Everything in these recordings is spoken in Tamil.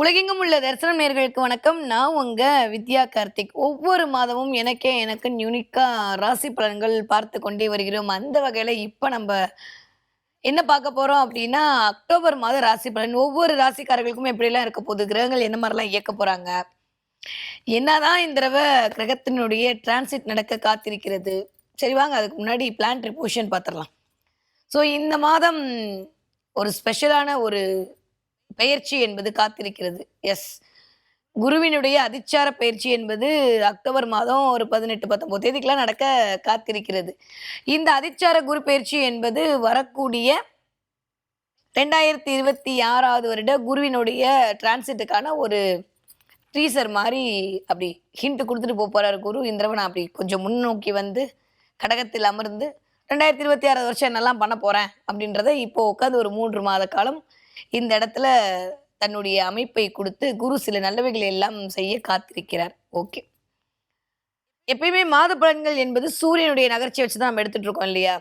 உலகெங்கும் உள்ள தரிசனம் நேர்களுக்கு வணக்கம். நான் உங்க வித்யா கார்த்திக். ஒவ்வொரு மாதமும் எனக்கே எனக்கு யூனிக்கா ராசி பலன்கள் பார்த்து கொண்டே வருகிறோம். அந்த வகையில இப்ப நம்ம என்ன பார்க்க போறோம் அப்படின்னா அக்டோபர் மாத ராசி பலன். ஒவ்வொரு ராசிக்காரர்களுக்கும் எப்படிலாம் இருக்க போகுது? கிரகங்கள் என்ன மாதிரிலாம் இயக்க போறாங்க? என்னதான் இந்த தடவை கிரகத்தினுடைய டிரான்சிட் நடக்க காத்திருக்கிறது. சரி வாங்க அதுக்கு முன்னாடி பிளான் ரிப்போஷன் பார்த்துடலாம். ஸோ இந்த மாதம் ஒரு ஸ்பெஷலான ஒரு பெயர்ச்சி என்பது காத்திருக்கிறது. எஸ் குருவினுடைய அதிச்சார பயிற்சி என்பது அக்டோபர் மாதம் ஒரு பதினெட்டு பத்தொன்பது தேதிக்கெல்லாம் நடக்க காத்திருக்கிறது. இந்த அதிச்சார குரு பயிற்சி என்பது வரக்கூடிய ரெண்டாயிரத்தி இருபத்தி ஆறாவது வருட குருவினுடைய டிரான்சிட்டுக்கான ஒரு ட்ரீசர் மாதிரி அப்படி ஹிண்ட் கொடுத்துட்டு போக போறாரு குரு இந்த தடவை நான் அப்படி கொஞ்சம் முன்னோக்கி வந்து கடகத்தில் அமர்ந்து ரெண்டாயிரத்தி இருபத்தி ஆறாவது வருஷம் என்னெல்லாம் பண்ண போறேன்? அப்படின்றத இப்போ உட்காந்து ஒரு மூன்று மாத காலம் இந்த இடத்துல தன்னுடைய அமைப்பை கொடுத்து குரு சில நல்லவைகளை எல்லாம் செய்ய காத்திருக்கிறார். ஓகே. எப்பயுமே மாத பலன்கள் என்பது சூரியனுடைய நகர்ச்சியை வச்சு தான் நம்ம எடுத்துட்டு இருக்கோம் இல்லையா?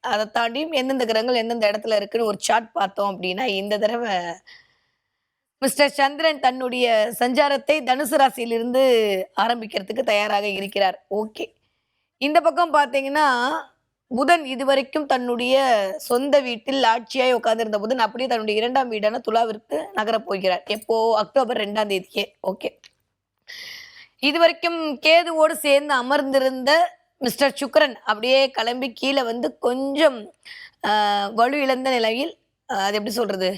அதை தாண்டியும் எந்தெந்த கிரகங்கள் எந்தெந்த இடத்துல இருக்குன்னு ஒரு சார்ட் பார்த்தோம் அப்படின்னா இந்த தடவை மிஸ்டர் சந்திரன் தன்னுடைய சஞ்சாரத்தை தனுசு ராசியிலிருந்து ஆரம்பிக்கிறதுக்கு தயாராக இருக்கிறார். ஓகே. இந்த பக்கம் பார்த்தீங்கன்னா புதன் இதுவரைக்கும் தன்னுடைய சொந்த வீட்டில் ஆட்சியாய் உட்கார்ந்திருந்த புதன் அப்படியே தன்னுடைய இரண்டாம் வீடான துலாவிற்கு நகரப் போகிறார். எப்போ? அக்டோபர் ரெண்டாம் தேதியே ஓகே. இதுவரைக்கும் கேதுவோடு சேர்ந்து அமர்ந்திருந்த மிஸ்டர் சுக்கரன் அப்படியே கிளம்பி கீழே வந்து கொஞ்சம் வலு இழந்த நிலையில் அது எப்படி சொல்றது?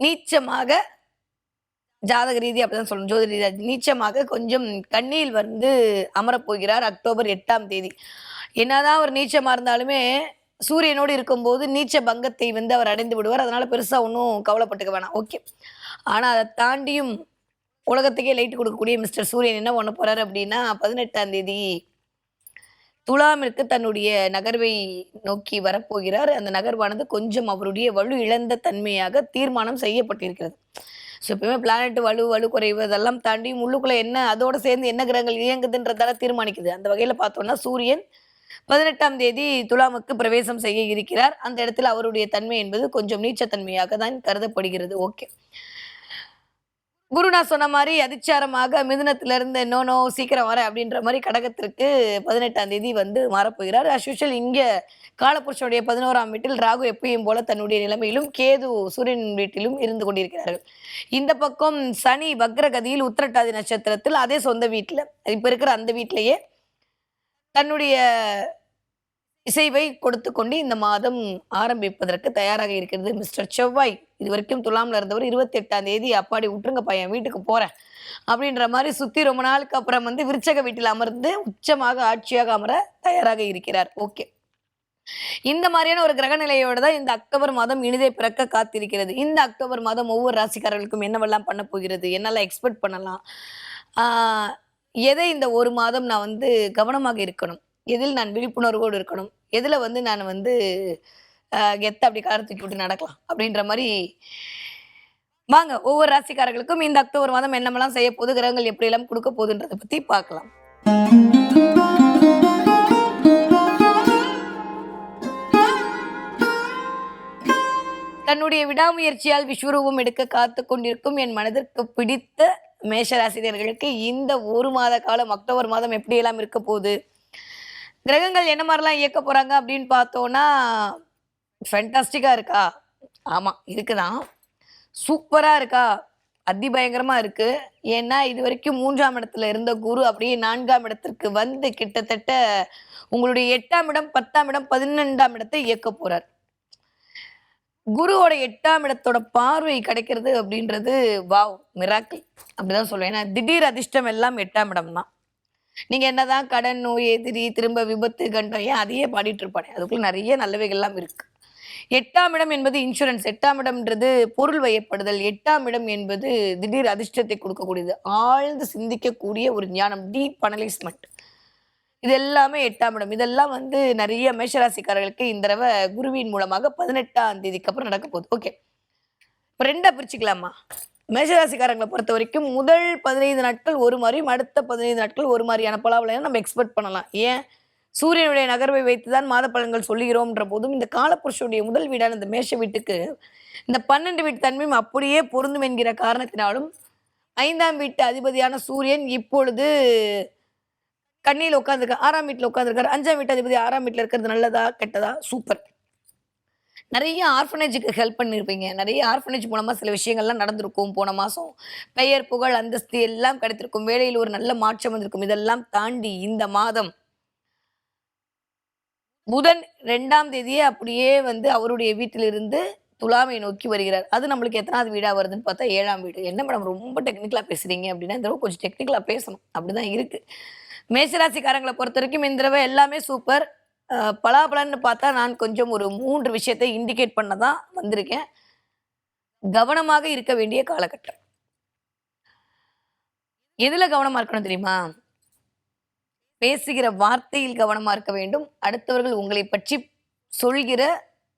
நீச்சமாக ஜாதக ரீதி அப்படிதான் சொல்லணும் ஜோதி ரீதி. நீச்சமாக கொஞ்சம் கண்ணியில் வந்து அமரப்போகிறார் அக்டோபர் எட்டாம் தேதி. என்னதான் அவர் நீச்சமாக இருந்தாலுமே சூரியனோடு இருக்கும்போது நீச்ச பங்கத்தை வந்து அவர் அடைந்து விடுவார். அதனால பெருசாக ஒன்றும் கவலைப்பட்டுக்க வேணாம். ஓகே. ஆனால் அதை தாண்டியும் உலகத்துக்கே லைட் கொடுக்கக்கூடிய மிஸ்டர் சூரியன் என்ன பண்ண போகிறார் அப்படின்னா பதினெட்டாம் தேதி துலாமிற்கு தன்னுடைய நகர்வை நோக்கி வரப்போகிறார். அந்த நகர்வானது கொஞ்சம் அவருடைய வலு இழந்த தன்மையாக தீர்மானம் செய்யப்பட்டிருக்கிறது. ஸோ எப்பயுமே பிளானட் வலு வலு குறைவு அதெல்லாம் தாண்டி உள்ளுக்குள்ளே என்ன அதோடு சேர்ந்து என்ன கிரகங்கள் இயங்குதுன்றதால தீர்மானிக்குது. அந்த வகையில் பார்த்தோன்னா சூரியன் பதினெட்டாம் தேதி துலாமுக்கு பிரவேசம் செய்ய இருக்கிறார். அந்த இடத்துல அவருடைய தன்மை என்பது கொஞ்சம் நீச்சத்தன்மையாக தான் கருதப்படுகிறது. ஓகே. குரு நான் சொன்ன மாதிரி அதிச்சாரமாக மிதுனத்திலிருந்து நோ நோ சீக்கிரம் வர அப்படின்ற மாதிரி கடகத்திற்கு பதினெட்டாம் தேதி வந்து மாறப்போகிறார். அஸ்யூஷுவல் இங்கே காலபுருஷனுடைய பதினோராம் வீட்டில் ராகு எப்பயும் போல தன்னுடைய நிலைமையிலும் கேது சூரியன் வீட்டிலும் இருந்து கொண்டிருக்கிறார்கள். இந்த பக்கம் சனி வக்ரகதியில் உத்திரட்டாதி நட்சத்திரத்தில் அதே சொந்த வீட்டில். இப்போ இருக்கிற அந்த வீட்டிலேயே தன்னுடைய இசைவை கொடுத்து கொண்டு இந்த மாதம் ஆரம்பிப்பதற்கு தயாராக இருக்கிறது மிஸ்டர் செவ்வாய். இது வரைக்கும் துலாம்ல இருந்தவர் இருபத்தி எட்டாம் தேதி அப்பாடி விட்டுருங்க பையன் வீட்டுக்கு போகிறேன் அப்படின்ற மாதிரி சுற்றி ரொம்ப நாளுக்கு அப்புறம் வந்து விருச்சக வீட்டில் அமர்ந்து உச்சமாக ஆட்சியாக அமர தயாராக இருக்கிறார். ஓகே. இந்த மாதிரியான ஒரு கிரக நிலையோட தான் இந்த அக்டோபர் மாதம் இனிதை பிறக்க காத்திருக்கிறது. இந்த அக்டோபர் மாதம் ஒவ்வொரு ராசிக்காரர்களுக்கும் என்னவெல்லாம் பண்ண போகிறது என்னெல்லாம் எக்ஸ்பெக்ட் பண்ணலாம்? எதை இந்த ஒரு மாதம் நான் வந்து கவனமாக இருக்கணும்? எதில் நான் விழிப்புணர்வோடு இருக்கணும்? எதில் வந்து நான் வந்து கெத்த அப்படி காரை தூக்கி விட்டு நடக்கலாம்? அப்படின்ற மாதிரி வாங்க ஒவ்வொரு ராசிக்காரர்களுக்கும் இந்த அக்டோபர் மாதம் என்னமெல்லாம் செய்ய போது கிரகங்கள் எப்படியெல்லாம் கொடுக்க போகுதுன்றதை பற்றி பார்க்கலாம். தன்னுடைய விடாமுயற்சியால் விஸ்வரூபம் எடுக்க காத்து கொண்டிருக்கும் என் மனதிற்கு பிடித்த மேஷராசினியர்களுக்கு இந்த ஒரு மாத காலம் அக்டோபர் மாதம் எப்படியெல்லாம் இருக்க போகுது? கிரகங்கள் என்ன மாதிரிலாம் இயக்க போகிறாங்க அப்படின்னு பார்த்தோன்னா ஃபென்டாஸ்டிக்காக இருக்கா? ஆமாம் இருக்குதான். சூப்பராக இருக்கா? அதிபயங்கரமாக இருக்குது ஏன்னா இது வரைக்கும் மூன்றாம் இடத்துல இருந்த குரு அப்படியே நான்காம் இடத்திற்கு வந்து கிட்டத்தட்ட உங்களுடைய எட்டாம் இடம் பத்தாம் இடம் பதினெண்டாம் இடத்தை இயக்க போகிறார் குருவோட எட்டாம் இடத்தோட பார்வை கிடைக்கிறது அப்படின்றது வாவ் மிராக்கிள் அப்படிதான் சொல்லுவேன். ஏன்னா திடீர் அதிர்ஷ்டம் எல்லாம் எட்டாம் இடம் தான் நீங்க என்னதான் கடன் நோய் எதிரி திரும்ப விபத்து கண்டம் ஏன் அதையே பாடிட்டு இருப்பானே? அதுக்குள்ள நிறைய நல்லவைகள்லாம் இருக்கு. எட்டாம் இடம் என்பது இன்சூரன்ஸ் எட்டாம் இடம்ன்றது பொருள் வயப்படுதல் எட்டாம் இடம் என்பது திடீர் அதிர்ஷ்டத்தை கொடுக்கக்கூடியது. ஆழ்ந்து சிந்திக்கக்கூடிய ஒரு ஞானம். டீப் அனலைஸ்மெண்ட் இது எல்லாமே எட்டாம் இடம். இதெல்லாம் வந்து நிறைய மேஷராசிக்காரர்களுக்கு இந்த தடவை குருவின் மூலமாக பதினெட்டாம் தேதிக்கு அப்புறம் நடக்க போகுது. ஓகே இப்போ ரெண்டா பிரிச்சுக்கலாமா? மேஷராசிக்காரங்களை பொறுத்த வரைக்கும் முதல் பதினைந்து நாட்கள் ஒரு மாதிரியும் அடுத்த பதினைந்து நாட்கள் ஒரு மாதிரியான பலாபலம் நம்ம எக்ஸ்பெக்ட் பண்ணலாம். ஏன்? சூரியனுடைய நகர்வை வைத்துதான் மாத பலன்கள் சொல்லுகிறோம்ன்ற போதும் இந்த காலப்புருஷனுடைய முதல் வீடான இந்த மேஷ வீட்டுக்கு இந்த பன்னெண்டு வீட்டு தன்மையும் அப்படியே பொருந்தும் என்கிற காரணத்தினாலும் ஐந்தாம் வீட்டு அதிபதியான சூரியன் இப்பொழுது கண்ணியில் உட்காந்துருக்கார் ஆறாம் வீட்டில் உட்காந்துருக்காரு அஞ்சாம் வீட்டாதிபதி ஆறாம் வீட்டில் இருக்கிறது நல்லதா கெட்டதா? சூப்பர். நிறைய ஆர்ஃபனேஜுக்கு ஹெல்ப் பண்ணியிருப்பீங்க நிறைய ஆர்ஃபனேஜ் மூலமாக சில விஷயங்கள்லாம் நடந்திருக்கும். போன மாதம் பெயர் புகழ் அந்தஸ்து எல்லாம் கிடைத்திருக்கும். வேலையில் ஒரு நல்ல மாற்றம் வந்திருக்கும். இதெல்லாம் தாண்டி இந்த மாதம் புதன் ரெண்டாம் தேதியே அப்படியே வந்து அவருடைய வீட்டிலிருந்து துலாமை நோக்கி வருகிறார். அது நம்மளுக்கு எத்தனாவது வீடாக வருதுன்னு பார்த்தா ஏழாம் வீடு. என்ன மேடம் ரொம்ப டெக்னிக்கலாக பேசுகிறீங்க அப்படின்னா இந்த தடவை கொஞ்சம் டெக்னிக்கலாக பேசணும். அப்படிதான் இருக்குது மேசராசிக்காரங்களை பொறுத்த வரைக்கும் இந்த தடவை எல்லாமே சூப்பர். பலாபலன்னு பார்த்தா நான் கொஞ்சம் ஒரு மூன்று விஷயத்தை இண்டிகேட் பண்ண தான் வந்திருக்கேன். கவனமாக இருக்க வேண்டிய காலகட்டம். எதுல கவனமா இருக்கணும் தெரியுமா? பேசுகிற வார்த்தையில் கவனமா இருக்க வேண்டும். அடுத்தவர்கள் உங்களை பற்றி சொல்கிற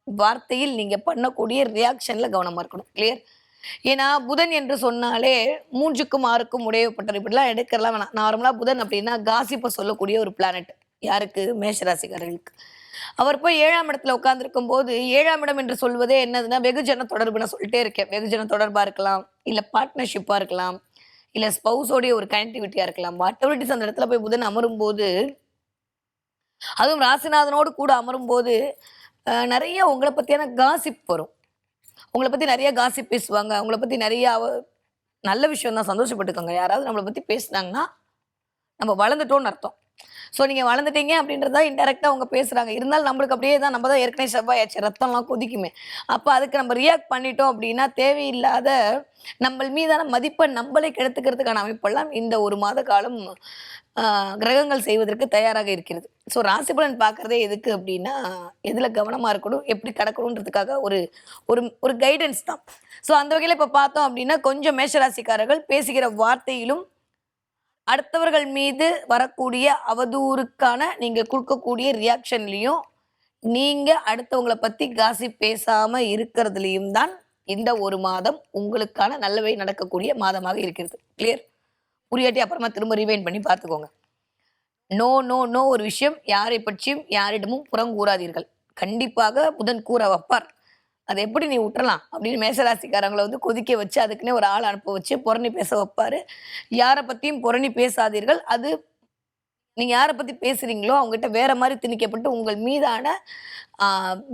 வார்த்தையில் நீங்க பண்ணக்கூடிய ரியாக்ஷன்ல கவனமா இருக்கணும். கிளியர் ஏன்னா புதன் என்று சொன்னாலே மூன்றுக்கும் ஆறுக்கும் உடையப்பட்டது இப்படிலாம் எடுக்கிறலாம் வேணாம். நார்மலாக புதன் அப்படின்னா காசிப்பை சொல்லக்கூடிய ஒரு பிளானட் யாருக்கு? மேஷராசிக்காரர்களுக்கு. அவர் போய் ஏழாம் இடத்துல உட்காந்துருக்கும் போது ஏழாம் இடம் என்று சொல்வதே என்னதுன்னா வெகுஜன தொடர்பு நான் சொல்லிட்டே இருக்கேன். வெகுஜன தொடர்பாக இருக்கலாம் இல்லை பார்ட்னர்ஷிப்பாக இருக்கலாம் இல்லை ஸ்பௌஸோடைய ஒரு கனெக்டிவிட்டியாக இருக்கலாம். வாட்டபிலிட்டிஸ் அந்த இடத்துல போய் புதன் அமரும் போது அதுவும் ராசிநாதனோடு கூட அமரும் போது நிறைய உங்களை பற்றியான காசிப் வரும். உங்களை பத்தி நிறைய காசிப் பேசுவாங்க. உங்களை பத்தி நிறைய நல்ல விஷயம் தான். சந்தோஷப்பட்டுக்கோங்க. யாராவது நம்மளை பத்தி பேசுனாங்கன்னா நம்ம வளர்ந்துட்டோம்னு அர்த்தம். ஸோ நீங்கள் வளர்ந்துட்டீங்க அப்படின்றத இன்டெரக்டாக அவங்க பேசுகிறாங்க இருந்தாலும் நம்மளுக்கு அப்படியே தான் நம்ம தான் ஏற்கனவே செவ்வாயாச்சு ரத்தம்லாம் கொதிக்குமே. அப்போ அதுக்கு நம்ம ரியாக்ட் பண்ணிட்டோம் அப்படின்னா தேவையில்லாத நம்ம மீதான மதிப்பை நம்மளே கெடுத்துக்கிறதுக்கான அமைப்பெல்லாம் இந்த ஒரு மாத காலம் கிரகங்கள் செய்வதற்கு தயாராக இருக்கிறது. ஸோ ராசி பலன் பார்க்குறதே எதுக்கு அப்படின்னா எதில் கவனமாக இருக்கணும் எப்படி கடக்கணுன்றதுக்காக ஒரு ஒரு ஒரு கைடன்ஸ் தான். ஸோ அந்த வகையில் இப்போ பார்த்தோம் அப்படின்னா கொஞ்சம் மேஷராசிக்காரர்கள் பேசுகிற வார்த்தையிலும் அடுத்தவர்கள் மீது வரக்கூடிய அவதூறுக்கான நீங்கள் கொடுக்கக்கூடிய ரியாக்ஷன்லேயும் நீங்கள் அடுத்தவங்களை பற்றி காசி பேசாமல் இருக்கிறதுலையும் தான் இந்த ஒரு மாதம் உங்களுக்கான நல்லவை நடக்கக்கூடிய மாதமாக இருக்கிறது. கிளியர் புரியாட்டி அப்புறமா திரும்ப ரிவைன் பண்ணி பார்த்துக்கோங்க. நோ நோ நோ ஒரு விஷயம் யாரை பற்றியும் யாரிடமும் புறங்கூறாதீர்கள். கண்டிப்பாக புதன் கூற வைப்பார். அதை எப்படி நீ விட்டுறலாம் அப்படின்னு மேசராசிக்காரங்களை வந்து கொதிக்க வச்சு அதுக்குன்னே ஒரு ஆள் அனுப்ப வச்சு புறணி பேச வைப்பாரு. யாரை பத்தியும் புரணி பேசாதீர்கள். அது நீங்கள் யாரை பற்றி பேசுகிறீங்களோ அவங்ககிட்ட வேற மாதிரி திணிக்கப்பட்டு உங்கள் மீதான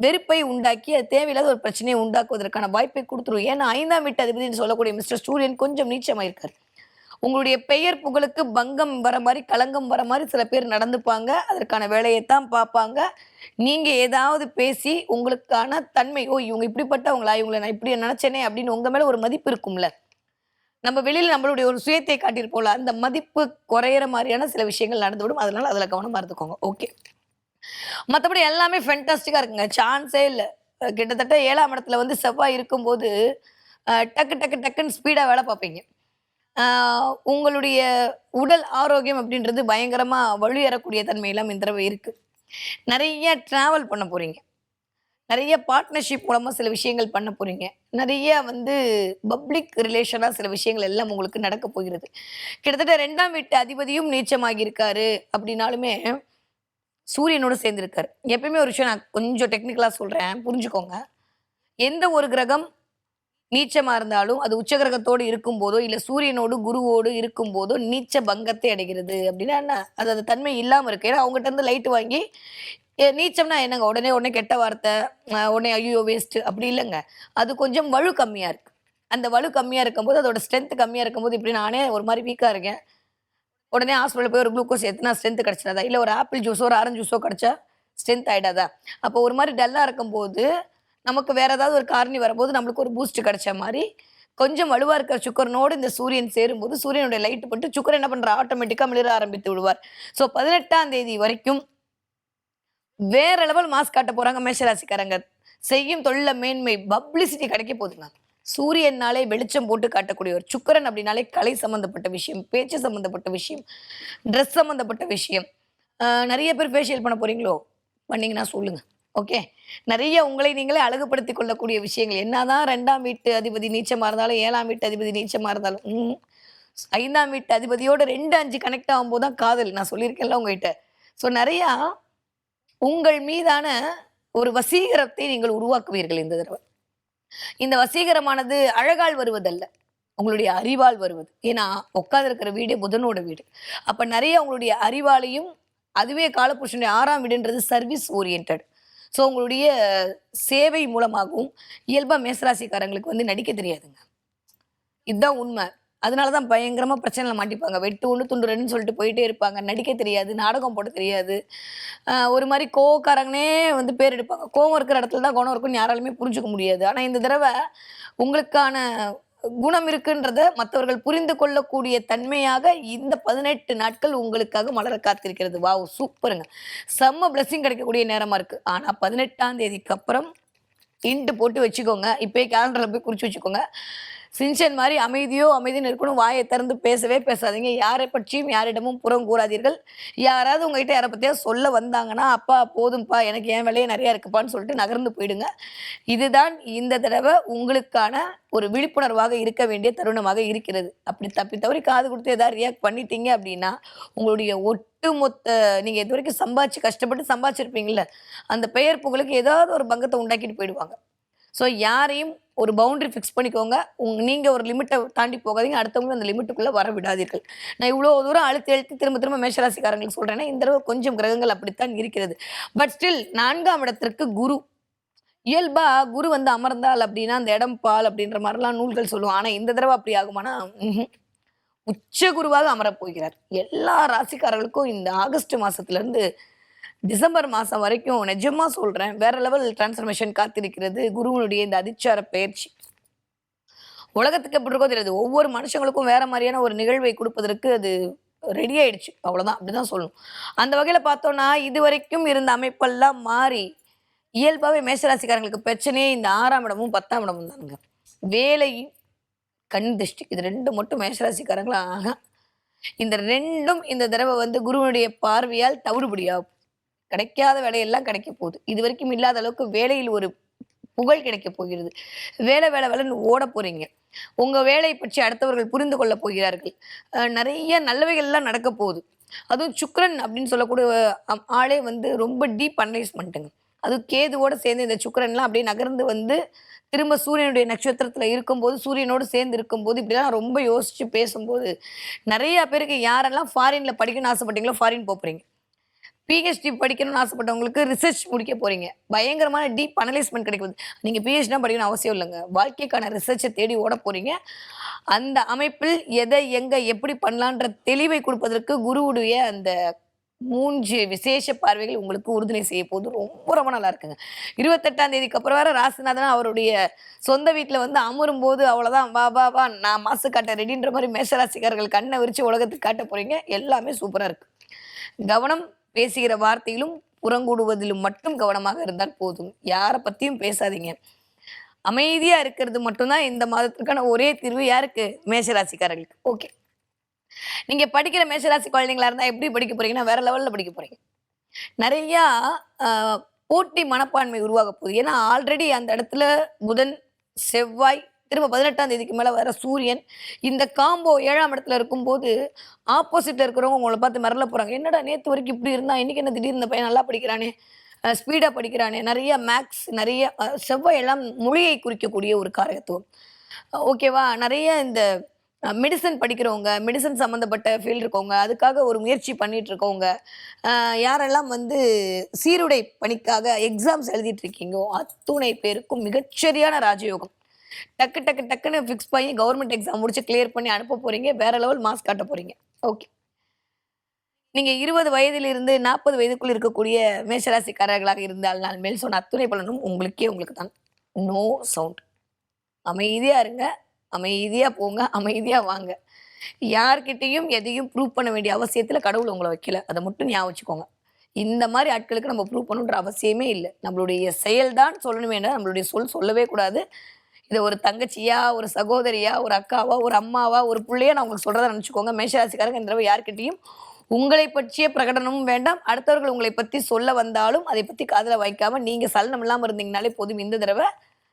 வெறுப்பை உண்டாக்கி அது தேவையில்லாத ஒரு பிரச்சனையை உண்டாக்குவதற்கான வாய்ப்பை கொடுத்துரும். ஏன்னா ஐந்தாம் வீட்டு அதிபதினு சொல்லக்கூடிய மிஸ்டர் சூரியன் கொஞ்சம் நீச்சமாக இருக்கார் உங்களுடைய பெயர் புகழுக்கு பங்கம் வர மாதிரி களங்கம் வர மாதிரி சில பேர் நடந்துப்பாங்க. அதற்கான வேலையை தான் பார்ப்பாங்க. நீங்க ஏதாவது பேசி உங்களுக்கான தன்மை ஓ இவங்க இப்படிப்பட்டவங்களா இவங்களை நான் இப்படி நினைச்சேனே அப்படின்னு உங்க மேல ஒரு மதிப்பு இருக்கும்ல. நம்ம வெளியில நம்மளுடைய ஒரு சுயத்தை காட்டியிருப்போம்ல அந்த மதிப்பு குறையிற மாதிரியான சில விஷயங்கள் நடந்துவிடும் அதனால அதுல கவனமா இருந்துக்கோங்க. ஓகே. மற்றபடி எல்லாமே ஃபென்டாஸ்டிக்காக இருக்குங்க. சான்ஸே இல்லை. கிட்டத்தட்ட ஏழாம் இடத்துல வந்து செவ்வாய் இருக்கும்போது டக்கு டக்கு டக்குன்னு ஸ்பீடாக வேலை பார்ப்பீங்க. உங்களுடைய உடல் ஆரோக்கியம் அப்படின்றது பயங்கரமாக வழியறக்கூடிய தன்மையெல்லாம் இந்த தடவை இருக்குது நிறைய ட்ராவல் பண்ண போகிறீங்க நிறைய பார்ட்னர்ஷிப் மூலமாக சில விஷயங்கள் பண்ண போகிறீங்க நிறைய வந்து பப்ளிக் ரிலேஷனாக சில விஷயங்கள் எல்லாம் உங்களுக்கு நடக்க போகிறது. கிட்டத்தட்ட ரெண்டாம் வீட்டு அதிபதியும் நீச்சமாகியிருக்காரு அப்படின்னாலுமே சூரியனோடு சேர்ந்துருக்காரு. எப்பயுமே ஒரு விஷயம் நான் கொஞ்சம் டெக்னிக்கலாக சொல்கிறேன் புரிஞ்சுக்கோங்க. எந்த ஒரு கிரகம் நீச்சமா இருந்தாலும் அது உச்சகிரகத்தோடு இருக்கும் இருக்கும்போதோ இல்லை சூரியனோடு குருவோடு இருக்கும்போதோ நீச்ச பங்கத்தை அடைகிறது. அப்படின்னா என்ன? அது அந்த தன்மை இல்லாமல் இருக்கு. ஏன்னா அவங்ககிட்ட இருந்து லைட் வாங்கி ஏ, நீச்சம்னா என்னங்க? உடனே உடனே கெட்ட வார்த்தை உடனே ஐயோ வேஸ்ட் அப்படி இல்லைங்க. அது கொஞ்சம் வலு கம்மியாக இருக்கு. அந்த வலு கம்மியாக இருக்கும்போது அதோட ஸ்ட்ரென்த் கம்மியாக இருக்கும்போது இப்படி நானே ஒரு மாதிரி வீக்காக இருக்கேன். உடனே ஹாஸ்பிட்டல் போய் ஒரு குளுக்கோஸ் எத்தனா ஸ்ட்ரென்த் கிடச்சிடாதா? இல்லை ஒரு ஆப்பிள் ஜூஸோ ஒரு ஆரஞ்சு ஜூஸோ கிடச்சா ஸ்ட்ரென்த் ஆகிடாதா அப்போ ஒரு மாதிரி டல்லாக இருக்கும்போது நமக்கு வேற ஏதாவது ஒரு காரணி வரும்போது நம்மளுக்கு ஒரு பூஸ்ட் கிடைச்ச மாதிரி கொஞ்சம் வலுவாக இருக்கிற சுக்கரனோடு இந்த சூரியன் சேரும்போது சூரியனுடைய லைட் பட்டு சுக்கரன் என்ன பண்ணுற ஆட்டோமேட்டிக்காக மிளிர ஆரம்பித்து விடுவார். ஸோ பதினெட்டாம் தேதி வரைக்கும் வேற லெவல் மாஸ்க் காட்ட போகிறாங்க மேஷராசிக்காரங்க. செய்யும் தொழில மேன்மை பப்ளிசிட்டி கிடைக்க போகுதுங்க சூரியனாலே வெளிச்சம் போட்டு காட்டக்கூடிய ஒரு சுக்கரன் அப்படின்னாலே கலை சம்மந்தப்பட்ட விஷயம் பேச்சு சம்மந்தப்பட்ட விஷயம் ட்ரெஸ் சம்மந்தப்பட்ட விஷயம். நிறைய பேர் ஃபேஷியல் பண்ண போகிறீங்களோ பண்ணிங்கன்னா சொல்லுங்கள் ஓகே? நிறைய உங்களை நீங்களே அழகுபடுத்தி கொள்ளக்கூடிய விஷயங்கள். என்னதான் ரெண்டாம் வீட்டு அதிபதி நீச்சமாக இருந்தாலும் ஏழாம் வீட்டு அதிபதி நீச்சமாக இருந்தாலும் ம், ஐந்தாம் வீட்டு அதிபதியோட ரெண்டு அஞ்சு கனெக்ட் ஆகும்போது தான் காதல். நான் சொல்லியிருக்கேன்ல உங்ககிட்ட. ஸோ நிறையா உங்கள் மீதான ஒரு வசீகரத்தை நீங்கள் உருவாக்குவீர்கள் இந்த தடவை. இந்த வசீகரமானது அழகால் வருவதல்ல. உங்களுடைய அறிவால் வருவது. ஏன்னா உட்காந்துருக்கிற வீடு புதனோட வீடு. அப்போ நிறைய உங்களுடைய அறிவாலையும் அதுவே காலபுருஷனுடைய ஆறாம் வீடுன்றது சர்வீஸ் ஓரியன்ட் ஸோ உங்களுடைய சேவை மூலமாகவும் இயல்பாக மேசராசிக்காரங்களுக்கு வந்து நடிக்க தெரியாதுங்க. இதுதான் உண்மை. அதனால தான் பயங்கரமாக பிரச்சனையில் மாட்டிப்பாங்க. வெட்டு ஒன்று துண்டு ரெண்டுன்னு சொல்லிட்டு போயிட்டே இருப்பாங்க. நடிக்க தெரியாது நாடகம் போட தெரியாது. ஒரு மாதிரி கோவக்காரங்கனே வந்து பேர் எடுப்பாங்க. கோவம் இருக்கிற இடத்துல தான் குணம் இருக்குன்னு யாராலுமே புரிஞ்சுக்க முடியாது. ஆனால் இந்த தடவை உங்களுக்கான குணம் இருக்குன்றத மற்றவர்கள் புரிந்து கொள்ளக்கூடிய தன்மையாக இந்த பதினெட்டு நாட்கள் உங்களுக்காக மலர காத்திருக்கிறது. வாவ் சூப்பருங்க. செம்ம பிளஸ்ஸிங் கிடைக்கக்கூடிய நேரமா இருக்கு. ஆனா பதினெட்டாம் தேதிக்கு அப்புறம் இன்ட்டு போட்டு வச்சுக்கோங்க. இப்போயே கேலண்டரில் போய் குறிச்சு வச்சுக்கோங்க. சிஞ்சன் மாதிரி அமைதியோ அமைதின்னு இருக்கணும் வாயை திறந்து பேசவே பேசாதீங்க. யாரை பற்றியும் யாரிடமும் புறம் கூறாதீர்கள். யாராவது உங்ககிட்ட யாரை பற்றியா சொல்ல வந்தாங்கன்னா அப்பா போதும்ப்பா எனக்கு என் வேலையே நிறையா இருக்குப்பான்னு சொல்லிட்டு நகர்ந்து போயிடுங்க. இதுதான் இந்த தடவை உங்களுக்கான ஒரு விழிப்புணர்வாக இருக்க வேண்டிய தருணமாக இருக்கிறது. அப்படி தப்பி தவறி காது கொடுத்து எதாவது ரியாக்ட் பண்ணிட்டீங்க அப்படின்னா உங்களுடைய ஒட்டுமொத்த நீங்கள் இது வரைக்கும் சம்பாதிச்சு கஷ்டப்பட்டு சம்பாதிச்சிருப்பீங்கள அந்த பெயர் புகழுக்கு ஏதாவது ஒரு பங்கத்தை உண்டாக்கிட்டு போயிடுவாங்க. ஸோ யாரையும் ஒரு பவுண்டரி ஃபிக்ஸ் பண்ணிக்கோங்க. உங் நீங்கள் ஒரு லிமிட்டை தாண்டி போகாதீங்க. அடுத்தவங்களும் அந்த லிமிட்டுக்குள்ளே வர விடாதீர்கள். நான் இவ்வளோ தூரம் அழுத்தி அழுத்தி திரும்ப திரும்ப மேஷராசிக்காரங்களுக்கு சொல்கிறேன்னா இந்த தடவை கொஞ்சம் கிரகங்கள் அப்படித்தான் இருக்கிறது. பட் ஸ்டில் நான்காம் இடத்திற்கு குரு. இயல்பா குரு வந்து அமர்ந்தால் அப்படின்னா அந்த இடம் பால் அப்படின்ற மாதிரிலாம் நூல்கள் சொல்லுவோம் ஆனால் இந்த தடவை அப்படி ஆகுமானா உச்ச குருவாக அமரப் போகிறார் எல்லா ராசிக்காரர்களுக்கும் இந்த ஆகஸ்ட் மாசத்துல இருந்து டிசம்பர் மாதம் வரைக்கும் நிஜமாக சொல்கிறேன் வேற லெவல் டிரான்ஸ்ஃபர்மேஷன் காத்திருக்கிறது குருவனுடைய இந்த அதிச்சார பயிற்சி. உலகத்துக்கு எப்படி இருக்கோ தெரியாது ஒவ்வொரு மனுஷங்களுக்கும் வேற மாதிரியான ஒரு நிகழ்வை கொடுப்பதற்கு அது ரெடி ஆயிடுச்சு. அப்படி அப்படிதான் சொல்லணும். அந்த வகையில் பார்த்தோன்னா இது வரைக்கும் இருந்த அமைப்பெல்லாம் மாறி இயல்பாகவே மேசராசிக்காரங்களுக்கு பிரச்சனையே இந்த ஆறாம் இடமும் பத்தாம் இடமும் தானுங்க. வேலை கண் திருஷ்டி. இது ரெண்டும் மட்டும் மேசராசிக்காரங்களும் ஆக. இந்த ரெண்டும் இந்த தடவை வந்து குருவனுடைய பார்வையால் தவிடுபடியாகும் கிடைக்காத வேலையெல்லாம் கிடைக்க போகுது. இது வரைக்கும் இல்லாத அளவுக்கு வேலையில் ஒரு புகழ் கிடைக்க போகிறது. வேலை வேலை வேலைன்னு ஓட போறீங்க. உங்க வேலையை பற்றி அடுத்தவர்கள் புரிந்து கொள்ள போகிறார்கள். நிறைய நல்லவைகள்லாம் நடக்க போகுது. அதுவும் சுக்ரன் அப்படின்னு சொல்லக்கூடிய ஆளே வந்து ரொம்ப டீப் அனலைஸ்மெண்ட்டுங்க அது கேதுவோட சேர்ந்து இந்த சுக்கரன்லாம் அப்படியே நகர்ந்து வந்து திரும்ப சூரியனுடைய நட்சத்திரத்தில் இருக்கும்போது சூரியனோடு சேர்ந்து இருக்கும்போது இப்படிலாம் ரொம்ப யோசிச்சு பேசும்போது நிறைய பேருக்கு யாரெல்லாம் ஃபாரின்ல படிக்கணும்னு ஆசைப்பட்டீங்களோ ஃபாரின் போகிறீங்க பிஹெச்டி படிக்கணும்னு ஆசைப்பட்டவங்களுக்கு ரிசர்ச் முடிக்க போறீங்க. பயங்கரமான டீப் அனலைஸ்மெண்ட் கிடைக்குது. நீங்க பிஹெச்டி தான் படிக்கணும் அவசியம் இல்லைங்க. வாழ்க்கைக்கான ரிசர்ச்சை தேடி ஓட போறீங்க. அந்த அமைப்பில் எதை எங்க எப்படி பண்ணலான்ற தெளிவை கொடுப்பதற்கு குருவுடைய அந்த மூன்று விசேஷ பார்வைகள் உங்களுக்கு உறுதுணை செய்ய போது ரொம்ப ரொம்ப நல்லா இருக்குங்க. இருபத்தெட்டாம் தேதிக்கு அப்புறம் வேற ராசிநாதன் அவருடைய சொந்த வீட்டில் வந்து அமரும் போது அவ்வளோதான் வா வா வா நான் மாசு காட்ட ரெடின்ற மாதிரி மேஷராசிக்காரர்கள் கண்ணை விரிச்சு உலகத்துக்கு காட்ட போறீங்க. எல்லாமே சூப்பராக இருக்கு. கவனம் பேசுகிற வார்த்தையிலும் புறங்கூடுவதிலும் மட்டும் கவனமாக இருந்தால் போதும். யாரை பத்தியும் பேசாதீங்க. அமைதியா இருக்கிறது மட்டும்தான் இந்த மாதத்திற்கான ஒரே தீர்வு யாருக்கு? மேஷராசிக்காரர்களுக்கு. ஓகே நீங்க படிக்கிற மேஷராசி குழந்தைங்களா இருந்தா எப்படி படிக்க போறீங்கன்னா வேற லெவல்ல படிக்க போறீங்க. நிறையா போட்டி மனப்பான்மை உருவாக போகுது. ஏன்னா ஆல்ரெடி அந்த இடத்துல புதன் செவ்வாய் திரும்ப பதினெட்டாம் தேதிக்கு மேலே வர சூரியன் இந்த காம்போ ஏழாம் இடத்துல இருக்கும்போது ஆப்போசிட்டில் இருக்கிறவங்க உங்களை பார்த்து மறல போகிறாங்க என்னடா நேற்று வரைக்கும் இப்படி இருந்தால் இன்றைக்கி என்ன திடீர்னு இந்த பையன் நல்லா படிக்கிறானே? ஸ்பீடாக படிக்கிறானே? நிறைய மேக்ஸ் நிறைய அஹ், செவ்வாய் எல்லாம் மொழியை குறிக்கக்கூடிய ஒரு காரகத்துவம் ஓகேவா நிறைய இந்த மெடிசன் படிக்கிறவங்க மெடிசன் சம்மந்தப்பட்ட ஃபீல்டு இருக்கவங்க அதுக்காக ஒரு முயற்சி பண்ணிட்டு இருக்கவங்க யாரெல்லாம் வந்து சீருடை பணிக்காக எக்ஸாம்ஸ் எழுதிட்டு இருக்கீங்கோ அத்துணை பேருக்கும் மிகச்சரியான ராஜயோகம். டக்கு டக்கு டக்குன்னு ஃபிக்ஸ் பண்ணி கவர்மெண்ட் எக்ஸாம் முடிச்சு கிளியர் பண்ணி அனுப்ப போறீங்க. வேற லெவல் மார்க்ஸ் காட்ட போறீங்க. ஓகே நீங்க இருபது வயதிலிருந்து நாற்பது வயதுக்குள் இருக்கக்கூடிய மேஷராசிக்காரர்களாக இருந்தால் நான் மேல் சொன்ன அத்துணை பலனும் உங்களுக்கே உங்களுக்கு தான் நோ சவுண்ட் அமைதியா இருங்க. அமைதியா போங்க. அமைதியா வாங்க. யார்கிட்டையும் எதையும் ப்ரூவ் பண்ண வேண்டிய அவசியத்துல கடவுள் உங்களை வைக்கல. அதை மட்டும் ஞாபகம் வச்சுக்கோங்க. இந்த மாதிரி ஆட்களுக்கு நம்ம ப்ரூவ் பண்ணுன்ற அவசியமே இல்லை. நம்மளுடைய செயல்தான் சொல்லணுமே நம்மளுடைய சொல் சொல்லவே கூடாது. இதை ஒரு தங்கச்சியா ஒரு சகோதரியா ஒரு அக்காவா ஒரு அம்மாவா ஒரு பிள்ளையா நான் உங்களுக்கு சொல்றதை நினச்சிக்கோங்க. மேஷராசிக்காரங்க இந்த தடவை யார்கிட்டையும் உங்களை பற்றிய பிரகடனமும் வேண்டாம். அடுத்தவர்கள் உங்களை பத்தி சொல்ல வந்தாலும் அதை பத்தி காதல வைக்காம நீங்க சலனம் இல்லாம இருந்தீங்கனாலே போதும். இந்த தடவை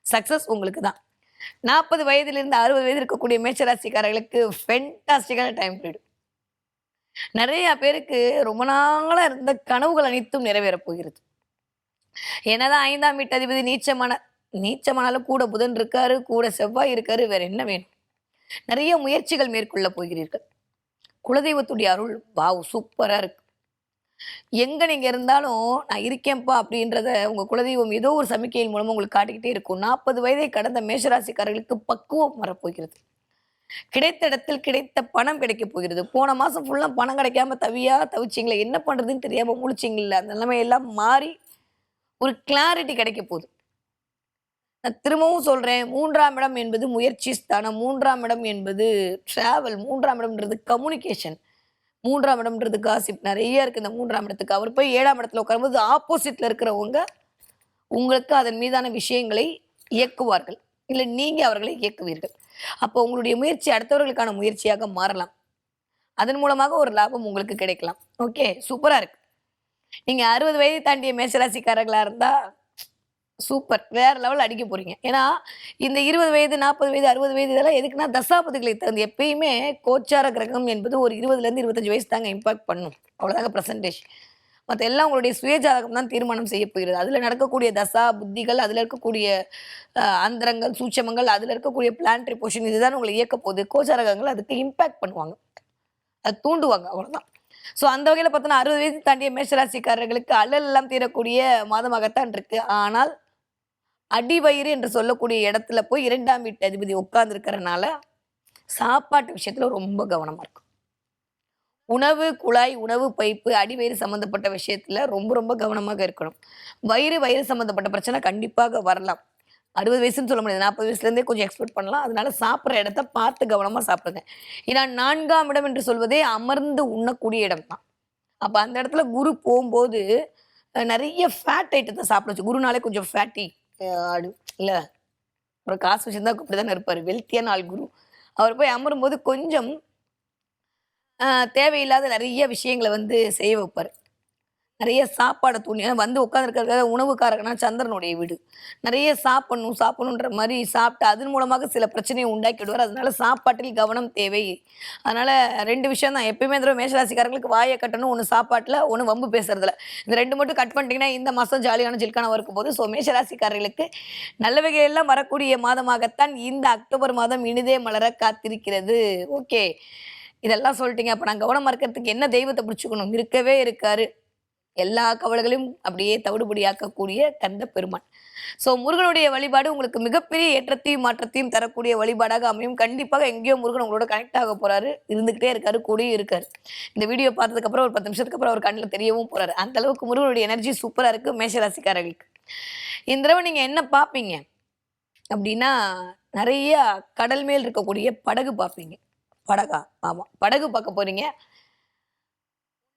சக்சஸ் உங்களுக்கு தான். நாற்பது வயதிலிருந்து அறுபது வயது இருக்கக்கூடிய மேஷராசிக்காரர்களுக்கு ஃபென்டாஸ்டிக்கான டைம் பீரியட் நிறைய பேருக்கு ரொம்ப நாளாக இருந்த கனவுகள் அனைத்தும் நிறைவேறப் போகிறது. என்னதான் ஐந்தாம் வீட்டு அதிபதி நீச்சமான நீச்சமானாலும் கூட புதன் இருக்காரு கூட செவ்வாய் இருக்காரு வேற என்ன வேணும்? நிறைய முயற்சிகள் மேற்கொள்ள போகிறீர்கள். குலதெய்வத்துடைய அருள் வாவ் சூப்பராக இருக்கு. எங்க நீங்க இருந்தாலும் நான் இருக்கேன்ப்பா அப்படின்றத உங்க குலதெய்வம் ஏதோ ஒரு சமிக்கையின் மூலமா உங்களுக்கு காட்டிக்கிட்டே இருக்கும். நாற்பது வயதை கடந்த மேஷராசிக்காரர்களுக்கு பக்குவம் வரப்போகிறது. கிடைத்த இடத்தில் கிடைத்த பணம் கிடைக்க போகிறது. போன மாசம் ஃபுல்லாக பணம் கிடைக்காம தவியா தவிச்சிங்களே என்ன பண்றதுன்னு தெரியாம முழிச்சிங்கள அந்த நிலைமையெல்லாம் மாறி ஒரு கிளாரிட்டி கிடைக்க போகுது. நான் திரும்பவும் சொல்கிறேன் மூன்றாம் இடம் என்பது முயற்சி ஸ்தானம் மூன்றாம் இடம் என்பது ட்ராவல் மூன்றாம் இடம்ன்றது கம்யூனிகேஷன் மூன்றாம் இடம்ன்றது காசிப் நிறைய இருக்குது இந்த மூன்றாம் இடத்துக்கு. அவர் போய் ஏழாம் இடத்துல உட்காரும்போது ஆப்போசிட்டில் இருக்கிறவங்க உங்களுக்கு அதன் மீதான விஷயங்களை இயக்குவார்கள். இல்லை நீங்கள் அவர்களை இயக்குவீர்கள். அப்போ உங்களுடைய முயற்சி அடுத்தவர்களுக்கான முயற்சியாக மாறலாம். அதன் மூலமாக ஒரு லாபம் உங்களுக்கு கிடைக்கலாம். ஓகே சூப்பராக இருக்கு. நீங்கள் அறுபது வயதை தாண்டிய மேசராசிக்காரர்களாக இருந்தால் சூப்பர். வேற லெவல் அடிக்க போறீங்க. ஏன்னா இந்த இருபது வயது நாற்பது வயது அறுபது வயது இதெல்லாம் எதுக்குன்னா தசாபதிகளை தகுந்த எப்பயுமே கோச்சார கிரகம் என்பது ஒரு இருபதுலேருந்து இருபத்தஞ்சி இருபத்தஞ்சு வயசு தாங்க இம்பாக்ட் பண்ணும். அவ்வளோதாங்க பிரசன்டேஜ் மற்ற எல்லாம் உங்களுடைய சுயஜாதகம் தான் தீர்மானம் செய்ய போகிறது. அதில் நடக்கக்கூடிய தசா புத்திகள் அதில் இருக்கக்கூடிய அந்தரங்கள் சூட்சமங்கள் அதில் இருக்கக்கூடிய பிளான்ட்ரி பொசிஷன் இதுதான் உங்களை இயக்க போகுது. கோச்சாரகங்கள் அதுக்கு இம்பாக்ட் பண்ணுவாங்க. அது தூண்டுவாங்க அவ்வளோதான் ஸோ அந்த வகையில் பார்த்தோன்னா அறுபது வயது தாண்டிய மேஷராசிக்காரர்களுக்கு அல்லல் எல்லாம் தீரக்கூடிய மாதமாகத்தான் இருக்குது ஆனால் அடிவயிறு என்று சொல்லக்கூடிய இடத்துல போய் இரண்டாம் வீட்டு அதிபதி உட்கார்ந்துருக்கிறனால சாப்பாட்டு விஷயத்துல ரொம்ப கவனமா இருக்கும். உணவு குழாய் உணவு பைப்பு அடிவயிறு சம்மந்தப்பட்ட விஷயத்துல ரொம்ப ரொம்ப கவனமாக இருக்கணும். வயிறு வயிறு சம்மந்தப்பட்ட பிரச்சனை கண்டிப்பாக வரலாம். அறுபது வயசுன்னு சொல்ல முடியாது. நாற்பது வயசுல இருந்தே கொஞ்சம் எக்ஸ்பெக்ட் பண்ணலாம். அதனால சாப்பிட்ற இடத்த பார்த்து கவனமா சாப்பிடுங்க. ஏன்னா நான்காம் இடம் என்று சொல்வதே அமர்ந்து உண்ணக்கூடிய இடம் தான் அப்ப அந்த இடத்துல குரு போகும்போது நிறைய ஃபேட் ஐட்டத்தை சாப்பிட வச்சு குருனாலே கொஞ்சம் ஃபேட்டி ஆடு. இல்ல. அப்புறம் காசு வச்சிருந்தா தானே இருப்பாரு. வெல்த்தியான ஆள் குரு. அவர் போய் அமரும்போது கொஞ்சம் ஆஹ், தேவையில்லாத நிறைய விஷயங்களை வந்து செய்ய வைப்பார். நிறைய சாப்பாடை தூண்டி ஏன்னா வந்து உட்காந்துருக்கிற உணவுக்காரகனா சந்திரனுடைய வீடு. நிறைய சாப்பிடணும் சாப்பிடணுன்ற மாதிரி சாப்பிட்டு அதன் மூலமாக சில பிரச்சனையை உண்டாக்கிடுவார். அதனால சாப்பாட்டில் கவனம் தேவை. அதனால் ரெண்டு விஷயம் தான். எப்பயுமே தடவை மேஷராசிக்காரங்களுக்கு வாயை கட்டணும் ஒன்று சாப்பாட்டில் ஒன்று வம்பு பேசுறதுல. இந்த ரெண்டு மட்டும் கட் பண்ணிட்டீங்கன்னா இந்த மாதம் ஜாலியான ஜில்கான இருக்கும் போது ஸோ மேஷராசிக்காரர்களுக்கு நல்ல வகையெல்லாம் வரக்கூடிய மாதமாகத்தான் இந்த அக்டோபர் மாதம் இனிதே மலர காத்திருக்கிறது. ஓகே இதெல்லாம் சொல்லிட்டீங்க. அப்போ நான் கவனமாக இருக்கிறதுக்கு என்ன தெய்வத்தை பிடிச்சிக்கணும்? இருக்கவே இருக்காரு. எல்லா கவலைகளையும் அப்படியே தவிடுபடியாக்கக்கூடிய கந்த பெருமான். ஸோ முருகனுடைய வழிபாடு உங்களுக்கு மிகப்பெரிய ஏற்றத்தையும் மாற்றத்தையும் தரக்கூடிய வழிபாடாக அமையும். கண்டிப்பாக எங்கேயோ முருகன் உங்களோட கனெக்ட் ஆக போறாரு. இருந்துகிட்டே இருக்காரு கூடயும் இருக்காரு. இந்த வீடியோ பார்த்ததுக்கு அப்புறம் ஒரு பத்து நிமிஷத்துக்கு அப்புறம் அவர் கண்ணில் தெரியவும் போறாரு. அந்த அளவுக்கு முருகனுடைய எனர்ஜி சூப்பரா இருக்கு மேஷராசிக்காரர்களுக்கு. இந்த தடவை நீங்க என்ன பார்ப்பீங்க? அப்படின்னா நிறைய கடல் மேல் இருக்கக்கூடிய படகு பார்ப்பீங்க. படகா ஆமா படகு பார்க்க போறீங்க.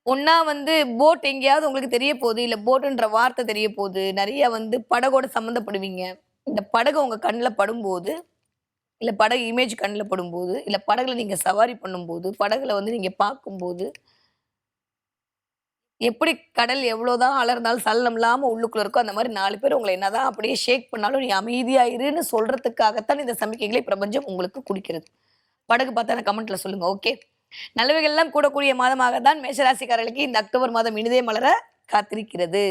ஒன்னா வந்து போட் எங்கேயாவது உங்களுக்கு தெரிய போகுது இல்ல போட்டுன்ற வார்த்தை தெரிய போகுது நிறைய வந்து படகோட சம்மந்தப்படுவீங்க இந்த படகு உங்க கண்ணில் படும்போது இல்ல படகு இமேஜ் கண்ணில் படும்போது இல்ல படகுல நீங்க சவாரி பண்ணும்போது படகுல வந்து நீங்க பார்க்கும்போது எப்படி கடல் எவ்வளோதான் அலர்ந்தாலும் சலனம் இல்லாமல் உள்ளுக்குள்ள இருக்கோ அந்த மாதிரி நாலு பேர் உங்களை என்னதான் அப்படியே ஷேக் பண்ணாலும் நீ அமைதியாயிருன்னு சொல்றதுக்காகத்தான் இந்த சமிக்கைகளை பிரபஞ்சம் உங்களுக்கு குடிக்கிறது. படகு பார்த்தா கமெண்ட்ல சொல்லுங்க ஓகே நல்லவைகள் எல்லாம் கூடக்கூடிய மாதமாக தான் மேஷராசிக்காரர்களுக்கு இந்த அக்டோபர் மாதம் இனிதே மலர காத்திருக்கிறது.